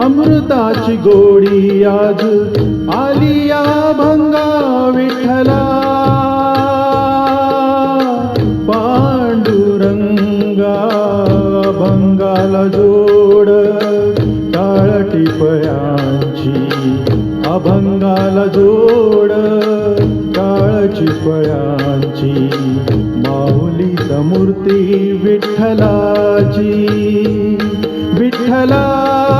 अमृताची गोडी आज आली या भंगा विठ्ठला. पांडुरंगा भंगाला जोड टाळ टिपयांची अभंगाला जोड टाळची पळ्यांची माऊली मूर्ती विठ्ठलाची. विठ्ठला